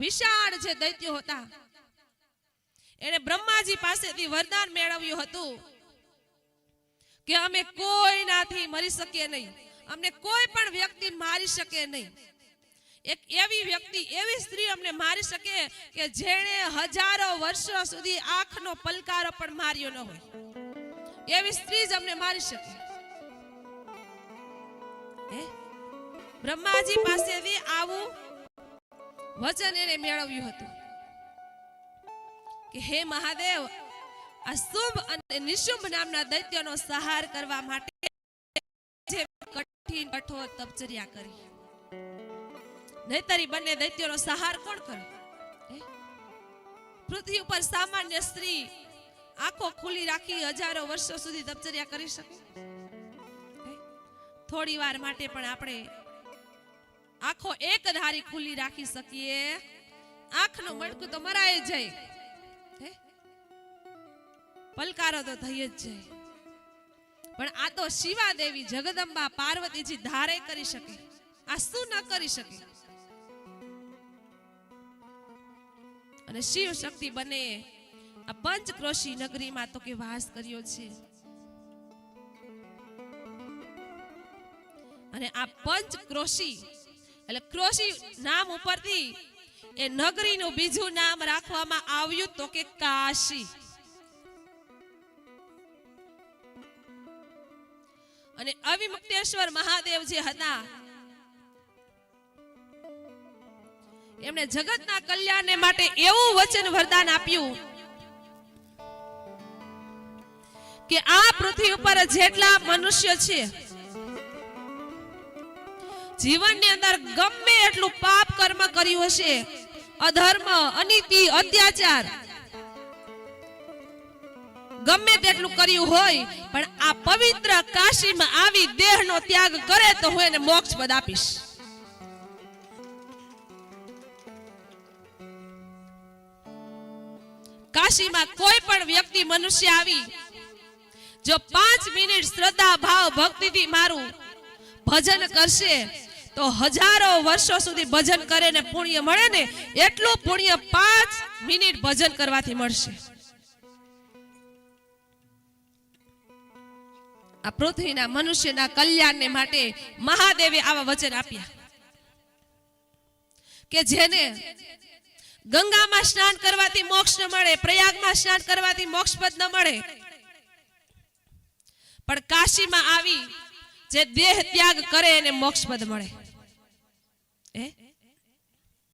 વિશાળ જે દૈત્યો હતા એને બ્રહ્માજી પાસેથી વરદાન મેળવ્યું હતું કે અમે કોઈનાથી મરી શકીએ નહીં. અમને કોઈ પણ વ્યક્તિ મારી શકે નહીં. એક એવી વ્યક્તિ, એવી સ્ત્રી અમને મારી શકે કે જેણે હજારો વર્ષો સુધી આંખનો પલકારો પણ માર્યો ન હોય. એવી સ્ત્રી જ અમને મારી શકે. બ્રહ્માજી પાસેથી આવું વચન એને મેળવ્યું હતું. કે હે મહાદેવ, આ શુભ અને નિશુંભ નામના દૈત્યનો સહાર કરવા માટે જે કઠિન કઠોર તપચર્યા કરી. નહીતરી બંને દૈત્યોનો સહાર કોણ કરે પૃથ્વી ઉપર સામાન્ય સ્ત્રી આંખો ખુલી રાખી હજારો વર્ષો સુધી તપચર્યા કરી શકે? થોડી વાર માટે પણ આપણે આંખો એક ધારી ખુલ્લી રાખી શકીએ. આંખનું મણકું તો મરાય જાય. પલકારો તો થઈ જ જાય. પણ આ તો શિવા દેવી જગદંબા પાર્વતીજી ધારે કરી શકે. આ શું ન કરી શકે? અને શિવ શક્તિ બને. આ પંચક્રોશી નગરીમાં તો કે વાસ કર્યો છે. અને આ પંચક્રોશી એટલે કૃષિ નામ ઉપરથી એ નગરીનું બીજું નામ રાખવામાં આવ્યું તો કે કાશી. અને અવિમુક્તેશ્વર મહાદેવ જે હતા, એમણે જગતના કલ્યાણને માટે એવું વચન વરદાન આપ્યું કે આ પૃથ્વી ઉપર જેટલા મનુષ્ય છે જીવનની અંદર ગમે એટલું પાપ કર્મ કર્યું હશે. અધર્મ, અનીતિ, અત્યાચાર ગમે તેટલું કર્યું હોય, પણ આ પવિત્ર કાશીમાં આવી દેહનો ત્યાગ કરે તો હું એને મોક્ષ પદ આપીશ. કાશીમાં કોઈ પણ વ્યક્તિ મનુષ્ય આવી, જો પાંચ મિનિટ શ્રદ્ધા, ભાવ, ભક્તિથી મારું ભજન કરશે તો હજારો વર્ષો સુધી ભજન કરે ને પુણ્ય મળે ને, એટલું પુણ્ય પાંચ મિનિટ ભજન કરવાથી મળશે. આ પૃથ્વીના મનુષ્યના કલ્યાણને માટે મહાદેવે આવા વચન આપ્યા. કે જેને ગંગામાં સ્નાન કરવાથી મોક્ષ ન મળે, પ્રયાગમાં સ્નાન કરવાથી મોક્ષ પદ ન મળે, પણ કાશીમાં આવી જે દેહ ત્યાગ કરે એને મોક્ષ પદ મળે.